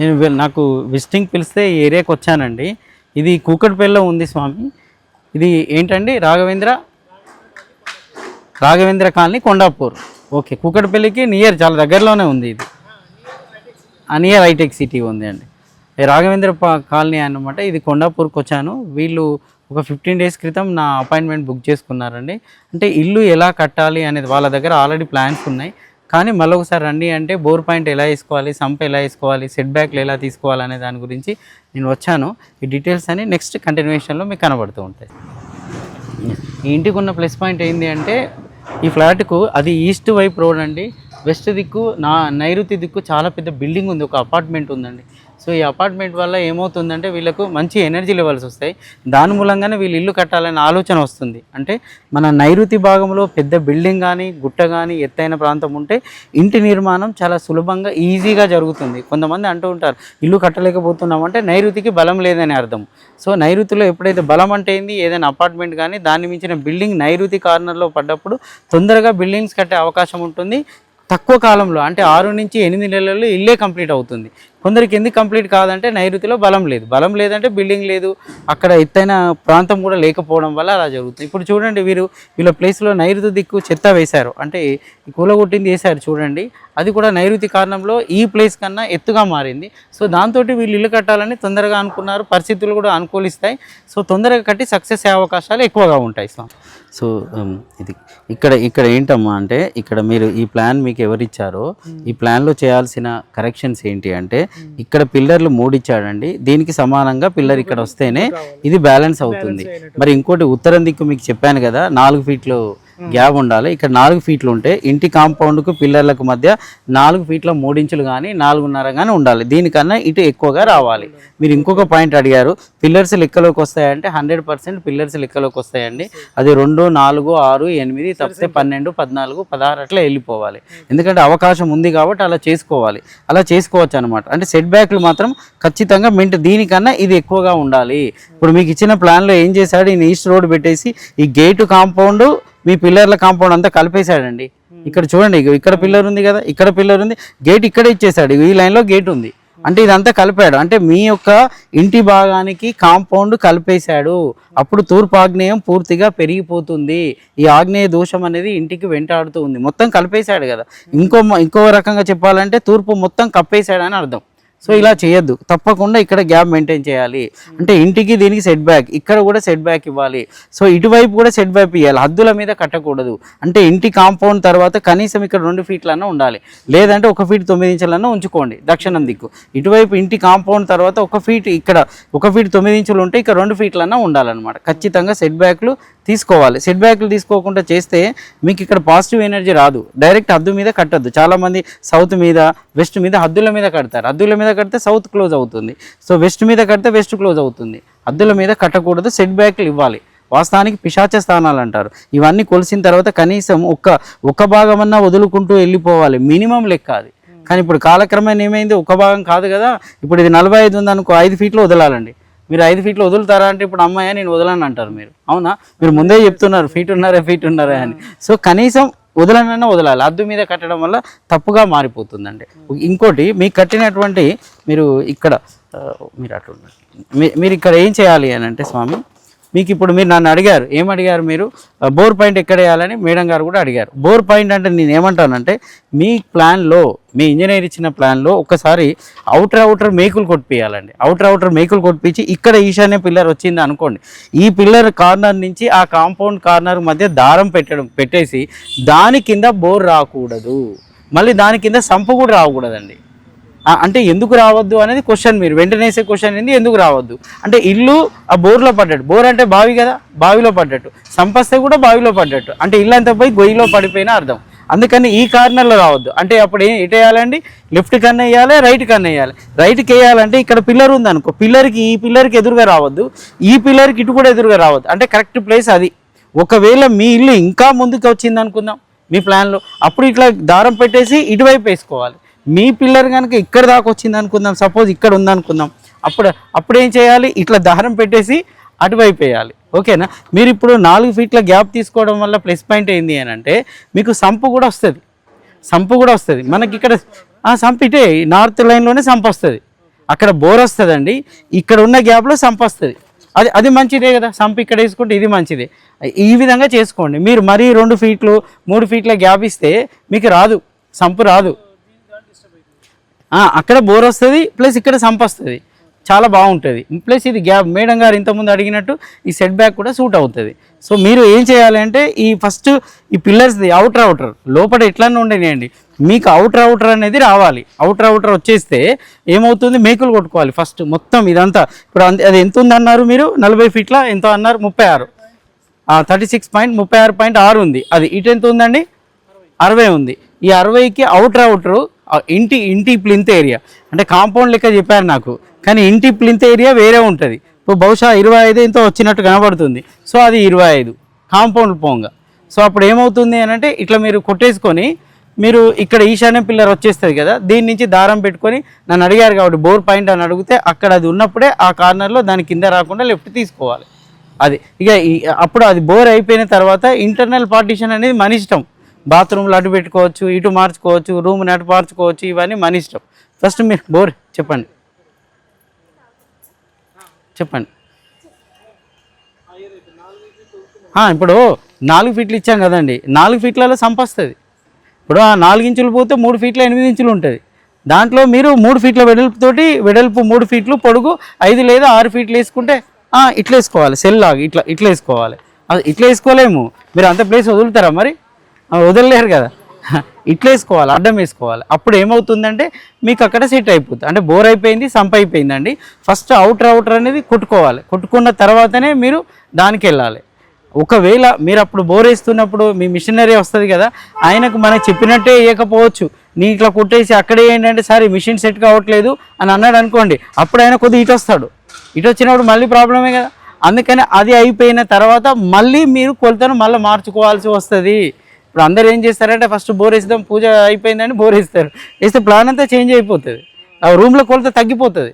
నేను నాకు విజిటింగ్ పిలిస్తే ఈ ఏరియాకి వచ్చానండి. ఇది కూకట్పల్లిలో ఉంది స్వామి. ఇది ఏంటండి? రాఘవేంద్ర రాఘవేంద్ర కాలనీ కొండాపూర్. ఓకే కూకట్పల్లికి నియర్ చాలా దగ్గరలోనే ఉంది ఇది. ఆ నియర్ హైటెక్ సిటీ ఉంది అండి. రాఘవేంద్ర కాలనీ అనమాట ఇది కొండాపూర్కి వచ్చాను. వీళ్ళు ఒక ఫిఫ్టీన్ డేస్ క్రితం నా అపాయింట్మెంట్ బుక్ చేసుకున్నారండి. అంటే ఇల్లు ఎలా కట్టాలి అనేది వాళ్ళ దగ్గర ఆల్రెడీ ప్లాన్స్ ఉన్నాయి. కానీ మళ్ళీ ఒకసారి రండి అంటే బోర్ పాయింట్ ఎలా వేసుకోవాలి సంప ఎలా వేసుకోవాలి సెట్ బ్యాక్లు ఎలా తీసుకోవాలి అనే దాని గురించి నేను వచ్చాను. ఈ డీటెయిల్స్ అని నెక్స్ట్ కంటిన్యూషన్లో మీకు కనబడుతూ ఉంటాయి. ఈ ఇంటికి ఉన్న ప్లస్ పాయింట్ ఏంటి అంటే ఈ ఫ్లాట్కు అది ఈస్ట్ వైపు రోడ్ అండి. వెస్ట్ దిక్కు నా నైరుతి దిక్కు చాలా పెద్ద బిల్డింగ్ ఉంది. ఒక అపార్ట్మెంట్ ఉందండి. సో ఈ అపార్ట్మెంట్ వల్ల ఏమవుతుందంటే వీళ్ళకు మంచి ఎనర్జీ లెవెల్స్ వస్తాయి. దాని మూలంగానే వీళ్ళు ఇల్లు కట్టాలనే ఆలోచన వస్తుంది. అంటే మన నైరుతి భాగంలో పెద్ద బిల్డింగ్ కానీ గుట్ట కానీ ఎత్తైన ప్రాంతం ఉంటే ఇంటి నిర్మాణం చాలా సులభంగా ఈజీగా జరుగుతుంది. కొంతమంది అంటూ ఉంటారు ఇల్లు కట్టలేకపోతున్నాం అంటే నైరుతికి బలం లేదని అర్థం. సో నైరుతిలో ఎప్పుడైతే బలం అంటే ఏంది? ఏదైనా అపార్ట్మెంట్ కానీ దాన్ని మించిన బిల్డింగ్ నైరుతి కార్నర్లో పడ్డప్పుడు తొందరగా బిల్డింగ్స్ కట్టే అవకాశం ఉంటుంది. తక్కువ కాలంలో అంటే ఆరు నుంచి ఎనిమిది నెలల్లో ఇల్లే కంప్లీట్ అవుతుంది. కొందరికి ఎందుకు కంప్లీట్ కాదంటే నైరుతిలో బలం లేదు. బలం లేదంటే బిల్డింగ్ లేదు. అక్కడ ఎత్తైన ప్రాంతం కూడా లేకపోవడం వల్ల అలా జరుగుతుంది. ఇప్పుడు చూడండి వీరు వీళ్ళ ప్లేస్లో నైరుతి దిక్కు చెత్త వేశారు. అంటే కూలగొట్టింది వేశారు చూడండి. అది కూడా నైరుతి కారణంలో ఈ ప్లేస్ కన్నా ఎత్తుగా మారింది. సో దాంతో వీళ్ళు ఇల్లు కట్టాలని తొందరగా అనుకున్నారు. పరిస్థితులు కూడా అనుకూలిస్తాయి. సో తొందరగా కట్టి సక్సెస్ అయ్యే అవకాశాలు ఎక్కువగా ఉంటాయి సో సో ఇది ఇక్కడ ఇక్కడ ఏంటమ్మా అంటే ఇక్కడ మీరు ఈ ప్లాన్ మీకు ఎవరిచ్చారో ఈ ప్లాన్లో చేయాల్సిన కరెక్షన్స్ ఏంటి అంటే ఇక్కడ పిల్లర్లు మూడు ఇచ్చాడండి దీనికి సమానంగా పిల్లర్ ఇక్కడ వస్తేనే ఇది బ్యాలెన్స్ అవుతుంది. మరి ఇంకోటి ఉత్తరం దిక్కు మీకు చెప్పాను కదా నాలుగు ఫీట్లు గ్యాప్ ఉండాలి. ఇక్కడ నాలుగు ఫీట్లు ఉంటే ఇంటి కాంపౌండ్కు పిల్లర్లకు మధ్య నాలుగు ఫీట్ల మూడించులు కానీ నాలుగున్నర కానీ ఉండాలి. దీనికన్నా ఇటు ఎక్కువగా రావాలి. మీరు ఇంకొక పాయింట్ అడిగారు పిల్లర్స్ లెక్కలోకి వస్తాయంటే హండ్రెడ్ పర్సెంట్ పిల్లర్స్ లెక్కలోకి వస్తాయండి. అది రెండు నాలుగు ఆరు ఎనిమిది తప్పితే పన్నెండు పద్నాలుగు పదహారు అట్లా వెళ్ళిపోవాలి. ఎందుకంటే అవకాశం ఉంది కాబట్టి అలా చేసుకోవాలి. అలా చేసుకోవచ్చు అనమాట అంటే సెట్ బ్యాక్లు మాత్రం ఖచ్చితంగా మెంట్ దీనికన్నా ఇది ఎక్కువగా ఉండాలి. ఇప్పుడు మీకు ఇచ్చిన ప్లాన్లో ఏం చేశాడు? ఈయన ఈస్ట్ రోడ్ పెట్టేసి ఈ గేటు కాంపౌండ్ మీ పిల్లర్ల కాంపౌండ్ అంతా కలిపేశాడండి. ఇక్కడ చూడండి ఇక్కడ పిల్లర్ ఉంది కదా ఇక్కడ పిల్లర్ ఉంది. గేట్ ఇక్కడ ఇచ్చేసాడు ఈ లైన్లో గేట్ ఉంది. అంటే ఇదంతా కలిపాడు. అంటే మీ యొక్క ఇంటి భాగానికి కాంపౌండ్ కలిపేశాడు. అప్పుడు తూర్పు ఆగ్నేయం పూర్తిగా పెరిగిపోతుంది. ఈ ఆగ్నేయ దోషం అనేది ఇంటికి వెంటాడుతూ ఉంది. మొత్తం కలిపేశాడు కదా. ఇంకో ఇంకో రకంగా చెప్పాలంటే తూర్పు మొత్తం కప్పేశాడు అని అర్థం. సో ఇలా చేయొద్దు. తప్పకుండా ఇక్కడ గ్యాప్ మెయింటైన్ చేయాలి. అంటే ఇంటికి దీనికి సెట్ బ్యాక్ ఇక్కడ కూడా సెట్ బ్యాక్ ఇవ్వాలి. సో ఇటువైపు కూడా సెట్ బ్యాక్ ఇవ్వాలి హద్దుల మీద కట్టకూడదు. అంటే ఇంటి కాంపౌండ్ తర్వాత కనీసం ఇక్కడ రెండు ఫీట్లన్నా ఉండాలి. లేదంటే ఒక ఫీట్ తొమ్మిది ఇంచులన్నా ఉంచుకోండి. దక్షిణం దిక్కు. ఇటువైపు ఇంటి కాంపౌండ్ తర్వాత ఒక ఫీట్ ఇక్కడ ఒక ఫీట్ తొమ్మిది ఇంచులు ఉంటే ఇక్కడ రెండు ఫీట్లన్నా ఉండాలన్నమాట. ఖచ్చితంగా సెట్ బ్యాక్లు తీసుకోవాలి. సెట్ బ్యాక్లు తీసుకోకుండా చేస్తే మీకు ఇక్కడ పాజిటివ్ ఎనర్జీ రాదు. డైరెక్ట్ హద్దు మీద కట్టద్దు. చాలామంది సౌత్ మీద వెస్ట్ మీద హద్దుల మీద కడతారు. హద్దుల మీద కడితే సౌత్ క్లోజ్ అవుతుంది. సో వెస్ట్ మీద కడితే వెస్ట్ క్లోజ్ అవుతుంది. హద్దుల మీద కట్టకూడదు. సెట్ బ్యాక్లు ఇవ్వాలి. వాస్తవానికి పిశాచ స్థానాలు అంటారు. ఇవన్నీ కొలిసిన తర్వాత కనీసం ఒక్క ఒక్క భాగమన్నా వదులుకుంటూ వెళ్ళిపోవాలి. మినిమం లెక్క అది. కానీ ఇప్పుడు కాలక్రమేణా ఏమైంది? ఒక భాగం కాదు కదా. ఇప్పుడు ఇది నలభై ఐదు ఉందనుకో ఐదు ఫీట్లు వదలాలండి. మీరు ఐదు ఫీట్లు వదులుతారా అంటే ఇప్పుడు అమ్మాయి నేను వదలని అంటారు మీరు. అవునా? మీరు ముందే చెప్తున్నారు ఫీట్ ఉన్నారా ఫీట్ ఉన్నారా అని. సో కనీసం వదలనన్నా వదలాలి. అద్దు మీద కట్టడం వల్ల తప్పుగా మారిపోతుందండి. ఇంకోటి మీకు కట్టినటువంటి మీరు ఇక్కడ మీరు అట్లా మీ- మీరు ఇక్కడ ఏం చేయాలి అని అంటే స్వామి మీకు ఇప్పుడు మీరు నన్ను అడిగారు ఏం అడిగారు మీరు? బోర్ పాయింట్ ఎక్కడ వేయాలని మేడం గారు కూడా అడిగారు. బోర్ పాయింట్ అంటే నేను ఏమంటానంటే మీ ప్లాన్లో మీ ఇంజనీర్ ఇచ్చిన ప్లాన్లో ఒకసారి అవుటర్ అవుటర్ మేకులు కొట్టిపియాలండి అవుటర్ అవుటర్ మేకులు కొట్టిపించి ఇక్కడ ఈశాన్య పిల్లర్ వచ్చింది అనుకోండి. ఈ పిల్లర్ కార్నర్ నుంచి ఆ కాంపౌండ్ కార్నర్ మధ్య దారం పెట్టడం పెట్టేసి దాని కింద బోర్ రాకూడదు. మళ్ళీ దాని కింద సంపు కూడా రాకూడదండి. అంటే ఎందుకు రావద్దు అనేది క్వశ్చన్ మీరు. వెంటనే వేసే క్వశ్చన్ ఏంది ఎందుకు రావద్దు? అంటే ఇల్లు ఆ బోర్లో పడ్డట్టు. బోర్ అంటే బావి కదా? బావిలో పడ్డట్టు. సంపస్తే కూడా బావిలో పడ్డట్టు. అంటే ఇల్లు అంతా పోయి గొయ్యిలో పడిపోయినా అర్థం. అందుకని ఈ కార్నర్లో రావద్దు. అంటే అప్పుడు ఏం ఎటు వేయాలండి? లెఫ్ట్ కన్నా వేయాలి రైట్ కన్నా వేయాలి. రైట్కి వేయాలంటే ఇక్కడ పిల్లర్ ఉంది అనుకో పిల్లర్కి ఈ పిల్లర్కి ఎదురుగా రావద్దు. ఈ పిల్లర్కి ఇటు కూడా ఎదురుగా రావద్దు. అంటే కరెక్ట్ ప్లేస్ అది. ఒకవేళ మీ ఇల్లు ఇంకా ముందుకు వచ్చింది అనుకుందాం మీ ప్లాన్లో. అప్పుడు ఇట్లా దారం పెట్టేసి ఇటువైపు వేసుకోవాలి. మీ పిల్లర్ కనుక ఇక్కడ దాకా వచ్చింది అనుకుందాం సపోజ్ ఇక్కడ ఉందనుకుందాం అప్పుడు అప్పుడు ఏం చేయాలి? ఇట్లా దారం పెట్టేసి అటువైపు వేయాలి. ఓకేనా? మీరు ఇప్పుడు నాలుగు ఫీట్ల గ్యాప్ తీసుకోవడం వల్ల ప్లస్ పాయింట్ ఏంది అని అంటే మీకు సంపు కూడా వస్తుంది. సంపు కూడా వస్తుంది. మనకి ఇక్కడ సంపిటే నార్త్ లైన్లోనే సంపు వస్తుంది. అక్కడ బోర్ వస్తుందండి. ఇక్కడ ఉన్న గ్యాప్లో సంప్ వస్తుంది. అది అది మంచిదే కదా? సంప్ ఇక్కడ వేసుకుంటే ఇది మంచిదే. ఈ విధంగా చేసుకోండి. మీరు మరీ రెండు ఫీట్లు మూడు ఫీట్ల గ్యాప్ ఇస్తే మీకు రాదు. సంపు రాదు. అక్కడ బోర్ వస్తుంది ప్లస్ ఇక్కడ సంపస్తుంది చాలా బాగుంటుంది. ప్లస్ ఇది గ్యాప్ మేడం గారు ఇంతకుముందు అడిగినట్టు ఈ సెట్ బ్యాక్ కూడా సూట్ అవుతుంది. సో మీరు ఏం చేయాలి అంటే ఈ ఫస్ట్ ఈ పిల్లర్స్ది అవుటర్ అవుటర్ లోపల ఎట్లన్నా ఉండనియండి. మీకు అవుటర్ అవుటర్ అనేది రావాలి. అవుటర్ అవుటర్ వచ్చేస్తే ఏమవుతుంది? మేకులు కొట్టుకోవాలి ఫస్ట్ మొత్తం ఇదంతా. ఇప్పుడు అది ఎంత ఉంది అన్నారు మీరు? నలభై ఫీట్ల ఎంతో అన్నారు? ముప్పై ఆరు. థర్టీ సిక్స్ పాయింట్ ముప్పై ఆరు పాయింట్ ఆరు ఉంది. అది ఇటు ఎంత ఉందండి? అరవై ఉంది. ఈ అరవైకి అవుటర్ అవుటరు ఇంటి ఇంటి ప్లింత్ ఏరియా. అంటే కాంపౌండ్ లెక్క చెప్పారు నాకు. కానీ ఇంటి ప్లింత్ ఏరియా వేరే ఉంటుంది. ఇప్పుడు బహుశా ఇరవై ఐదు ఇంత వచ్చినట్టు కనబడుతుంది. సో అది ఇరవై ఐదు. కాంపౌండ్ పోంగా. సో అప్పుడు ఏమవుతుంది అని అంటే ఇట్లా మీరు కొట్టేసుకొని మీరు ఇక్కడ ఈశాన్య పిల్లర్ వచ్చేస్తుంది కదా దీని నుంచి దారం పెట్టుకొని నన్ను అడిగారు కాబట్టి బోర్ పాయింట్ అని అడిగితే అక్కడ అది ఉన్నప్పుడే ఆ కార్నర్లో దాని కింద రాకుండా లెఫ్ట్ తీసుకోవాలి. అది ఇక అప్పుడు అది బోర్ అయిపోయిన తర్వాత ఇంటర్నల్ పార్టీషన్ అనేది మన ఇష్టం. బాత్రూమ్లో అటు పెట్టుకోవచ్చు ఇటు మార్చుకోవచ్చు రూమ్ని అటు మార్చుకోవచ్చు ఇవన్నీ మన ఇష్టం. ఫస్ట్ మీరు బోర్ చెప్పండి. చెప్పండి. ఇప్పుడు నాలుగు ఫీట్లు ఇచ్చాం కదండి. నాలుగు ఫీట్లలో సంపస్తుంది. ఇప్పుడు ఆ నాలుగు ఇంచులు పోతే మూడు ఫీట్ల ఎనిమిది ఇంచులు ఉంటుంది. దాంట్లో మీరు మూడు ఫీట్ల వెడల్పుతోటి వెడల్పు మూడు ఫీట్లు పొడుగు ఐదు లేదా ఆరు ఫీట్లు వేసుకుంటే ఇట్లా వేసుకోవాలి సెల్ లాగా ఇట్లా ఇట్లా వేసుకోవాలి అది ఇట్లా వేసుకోలేము మీరు అంత ప్లేస్ వదులుతారా మరి? వదలలేరు కదా. ఇట్లా వేసుకోవాలి అడ్డం వేసుకోవాలి. అప్పుడు ఏమవుతుందంటే మీకు అక్కడ సెట్ అయిపోతుంది. అంటే బోర్ అయిపోయింది సంప్ అయిపోయిందండి. ఫస్ట్ అవుటర్ అవుటర్ అనేది కొట్టుకోవాలి. కొట్టుకున్న తర్వాతనే మీరు దానికి వెళ్ళాలి. ఒకవేళ మీరు అప్పుడు బోర్ వేస్తున్నప్పుడు మీ మిషనరీ వస్తుంది కదా ఆయనకు మనకు చెప్పినట్టే వేయకపోవచ్చు. నీ ఇట్లా కొట్టేసి అక్కడే ఏంటంటే సార్ మిషన్ సెట్ కావట్లేదు అని అన్నాడు అనుకోండి అప్పుడు ఆయన కొద్దిగా ఇటు వస్తాడు. ఇటు వచ్చినప్పుడు మళ్ళీ ప్రాబ్లమే కదా. అందుకని అది అయిపోయిన తర్వాత మళ్ళీ మీరు కొలతను మళ్ళీ మార్చుకోవాల్సి వస్తుంది. ఇప్పుడు అందరు ఏం చేస్తారంటే ఫస్ట్ బోర్ వేస్తాం పూజ అయిపోయిందని బోర్ వేస్తారు. వేస్తే ప్లాన్ అంతా చేంజ్ అయిపోతుంది. ఆ రూమ్లో కొలత తగ్గిపోతుంది.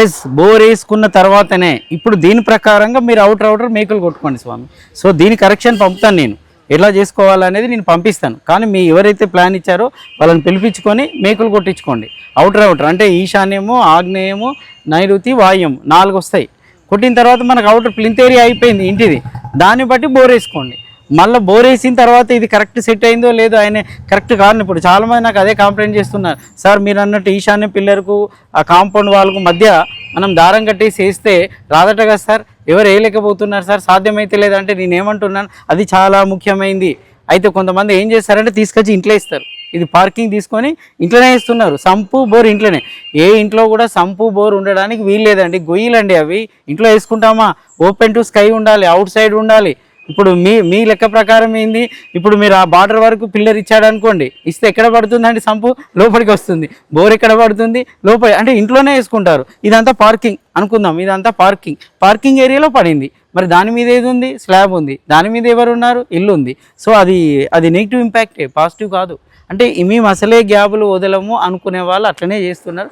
ఎస్ బోర్ వేసుకున్న తర్వాతనే. ఇప్పుడు దీని ప్రకారంగా మీరు అవుటర్ అవుటర్ మేకలు కొట్టుకోండి స్వామి. సో దీని కరెక్షన్ పంపుతాను నేను. ఎలా చేసుకోవాలనేది నేను పంపిస్తాను. కానీ మీ ఎవరైతే ప్లాన్ ఇచ్చారో వాళ్ళని పిలిపించుకొని మేకలు కొట్టించుకోండి. అవుటర్ అవుటర్ అంటే ఈశాన్యము ఆగ్నేయము నైరుతి వాయుము నాలుగు వస్తాయి. కొట్టిన తర్వాత మనకు అవుటర్ ప్లింత్ ఏరియా అయిపోయింది ఇంటిది. దాన్ని బట్టి బోర్ వేసుకోండి మళ్ళీ బోర్ వేసిన తర్వాత ఇది కరెక్ట్ సెట్ అయిందో లేదో ఆయన కరెక్ట్ కాదు ఇప్పుడు. చాలామంది నాకు అదే కంప్లైంట్ చేస్తున్నారు. సార్ మీరు అన్నట్టు ఈశాన్య పిల్లర్కు ఆ కాంపౌండ్ వాళ్ళకు మధ్య మనం దారం కట్టేసి వేస్తే రాదట కదా సార్? ఎవరు వేయలేకపోతున్నారు సార్? సాధ్యమైతే లేదంటే నేనేమంటున్నాను? అది చాలా ముఖ్యమైంది. అయితే కొంతమంది ఏం చేస్తారంటే తీసుకొచ్చి ఇంట్లో ఇస్తారు ఇది పార్కింగ్ తీసుకొని ఇంట్లోనే ఇస్తున్నారు. సంపు బోర్ ఇంట్లోనే. ఏ ఇంట్లో కూడా సంపు బోర్ ఉండడానికి వీల్లేదండి గొయ్యిలండి అవి. ఇంట్లో వేసుకుంటామా? ఓపెన్ టు స్కై ఉండాలి అవుట్ సైడ్ ఉండాలి. ఇప్పుడు మీ మీ లెక్క ప్రకారం ఏంది? ఇప్పుడు మీరు ఆ బార్డర్ వరకు పిల్లర్ ఇచ్చాడు అనుకోండి ఇస్తే ఎక్కడ పడుతుందండి సంపు? లోపలికి వస్తుంది. బోర్ ఎక్కడ పడుతుంది? లోపలి అంటే ఇంట్లోనే వేసుకుంటారు. ఇదంతా పార్కింగ్ అనుకుందాం. ఇదంతా పార్కింగ్. పార్కింగ్ ఏరియాలో పడింది. మరి దాని మీద ఏది ఉంది? స్లాబ్ ఉంది. దాని మీద ఎవరు ఉన్నారు ఇల్లు ఉంది సో అది అది నెగిటివ్ ఇంపాక్టే పాజిటివ్ కాదు. అంటే మేము అసలే గ్యాబులు వదలము అనుకునే వాళ్ళు అట్లనే చేస్తున్నారు.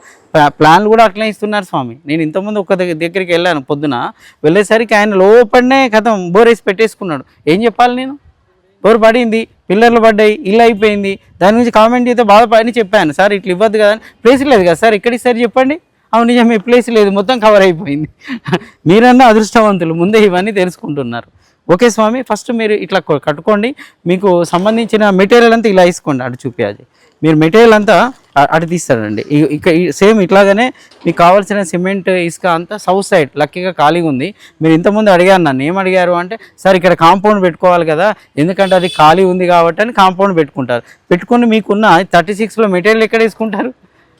ప్లాన్లు కూడా అట్లనే ఇస్తున్నారు స్వామి. నేను ఇంతకుముందు ఒక దగ్గరికి వెళ్ళాను పొద్దున. వెళ్ళేసరికి ఆయన లోపలనే కథం బోరేసి పెట్టేసుకున్నాడు. ఏం చెప్పాలి నేను? బోర్ పడింది పిల్లర్లు పడ్డాయి ఇల్లు అయిపోయింది. దాని గురించి కామెంట్ చేస్తే బాధపడని చెప్పాను. సార్ ఇట్లా ఇవ్వద్దు కదా అని. ప్లేస్ లేదు కదా సార్ ఇక్కడికి సార్ చెప్పండి? అవును నిజమే ప్లేస్ లేదు మొత్తం కవర్ అయిపోయింది. మీరన్నా అదృష్టవంతులు ముందే ఇవన్నీ తెలుసుకుంటున్నారు. ఓకే స్వామి ఫస్ట్ మీరు ఇట్లా కట్టుకోండి. మీకు సంబంధించిన మెటీరియల్ అంతా ఇలా వేసుకోండి అటు చూపించాలి మీరు మెటీరియల్ అంతా అటు తీస్తారండి. ఇక సేమ్ ఇట్లాగనే మీకు కావాల్సిన సిమెంట్ ఇసుక అంతా సౌత్ సైడ్ లక్కీగా ఖాళీగా ఉంది. మీరు ఇంతకుముందు అడిగారు నన్ను ఏం అడిగారు అంటే సార్ ఇక్కడ కాంపౌండ్ పెట్టుకోవాలి కదా ఎందుకంటే అది ఖాళీ ఉంది కాబట్టి అని కాంపౌండ్ పెట్టుకుంటారు. పెట్టుకుని మీకున్న థర్టీ సిక్స్లో మెటీరియల్ ఎక్కడ వేసుకుంటారు?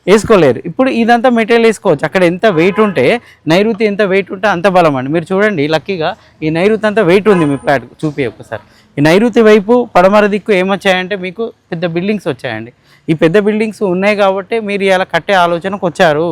వేసుకోలేరు. ఇప్పుడు ఇదంతా మెటీరియల్ వేసుకోవచ్చు. అక్కడ ఎంత వెయిట్ ఉంటే నైరుతి ఎంత వెయిట్ ఉంటే అంత బలం అండి. మీరు చూడండి లక్కీగా ఈ నైరుతి అంతా వెయిట్ ఉంది మీ ప్లాట్ చూపి ఒకసారి ఈ నైరుతి వైపు పడమర దిక్కు ఏమొచ్చాయంటే మీకు పెద్ద బిల్డింగ్స్ వచ్చాయండి. ఈ పెద్ద బిల్డింగ్స్ ఉన్నాయి కాబట్టి మీరు ఇలా కట్టే ఆలోచనకు వచ్చారు.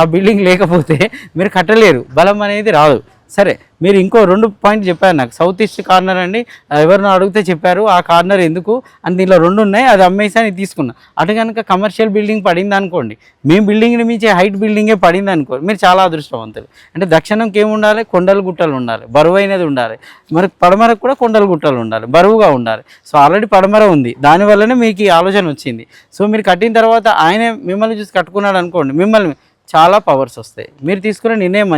ఆ బిల్డింగ్ లేకపోతే మీరు కట్టలేరు. బలం అనేది రాదు. సరే మీరు ఇంకో రెండు పాయింట్ చెప్పారు నాకు. సౌత్ ఈస్ట్ కార్నర్ అండి. ఎవరినో అడిగితే చెప్పారు ఆ కార్నర్ ఎందుకు? అని దీనిలో రెండు ఉన్నాయి అది అమ్మేసాని అని తీసుకున్నా. అటు కనుక కమర్షియల్ బిల్డింగ్ పడింది అనుకోండి మీ బిల్డింగ్ని మించి హైట్ బిల్డింగే పడింది అనుకో మీరు చాలా అదృష్టవంతులు. అంటే దక్షిణంకి ఏమి ఉండాలి? కొండలు గుట్టలు ఉండాలి. బరువు అయినది ఉండాలి. మరి పడమరకు కూడా కొండలు గుట్టలు ఉండాలి. బరువుగా ఉండాలి. సో ఆల్రెడీ పడమర ఉంది. దానివల్లనే మీకు ఈ ఆలోచన వచ్చింది. సో మీరు కట్టిన తర్వాత ఆయనే మిమ్మల్ని చూసి కట్టుకున్నాడు అనుకోండి మిమ్మల్ని చాలా పవర్స్ వస్తాయి. మీరు తీసుకునే నిర్ణయం మంచి